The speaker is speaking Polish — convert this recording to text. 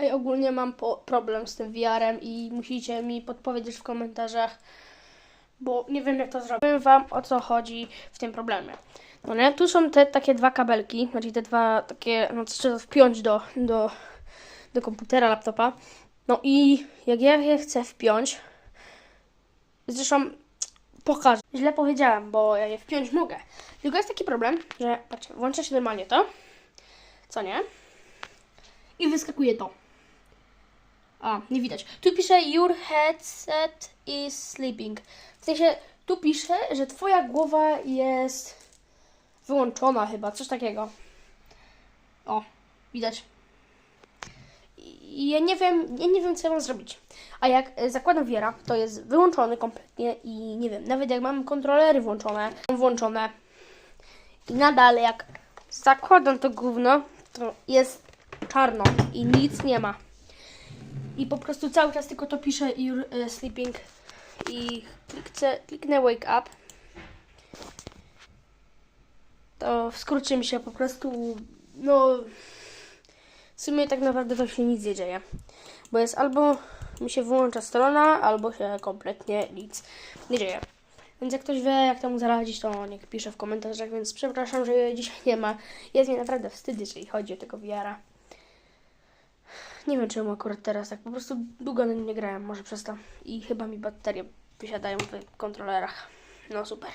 Ej, ogólnie mam problem z tym VR-em i musicie mi podpowiedzieć w komentarzach, bo nie wiem jak to zrobić. Powiem wam o co chodzi w tym problemie. No nie, tu są te takie dwa kabelki, znaczy te dwa takie, no co trzeba wpiąć do, do, do komputera, laptopa. No i jak ja je chcę wpiąć, zresztą pokażę. Źle powiedziałem, bo ja je wpiąć mogę. Tylko jest taki problem, że patrzcie, włącza się normalnie to, co nie? I wyskakuje to. A, nie widać. Tu pisze Your headset is sleeping. W sensie, tu pisze, że twoja głowa jest wyłączona chyba, coś takiego. O, widać. I ja nie wiem, ja nie wiem co ja mam zrobić. A jak e, zakładam wiera, to jest wyłączony kompletnie i nie wiem, nawet jak mam kontrolery włączone, włączone i nadal jak zakładam to gówno, to jest czarno i nic nie ma. I po prostu cały czas tylko to pisze you're e, sleeping i kliknę, kliknę wake up. To w skrócie mi się po prostu, no w sumie tak naprawdę się nic nie dzieje. Bo jest albo mi się wyłącza strona, albo się kompletnie nic nie dzieje. Więc jak ktoś wie, jak temu zaradzić, to niech pisze w komentarzach, więc przepraszam, że dzisiaj nie ma. Jest mi naprawdę wstyd, jeżeli chodzi o tego VR-a. Nie wiem czemu akurat teraz, tak po prostu długo na nie grałem, może przez to. I chyba mi baterie wysiadają w kontrolerach. No super.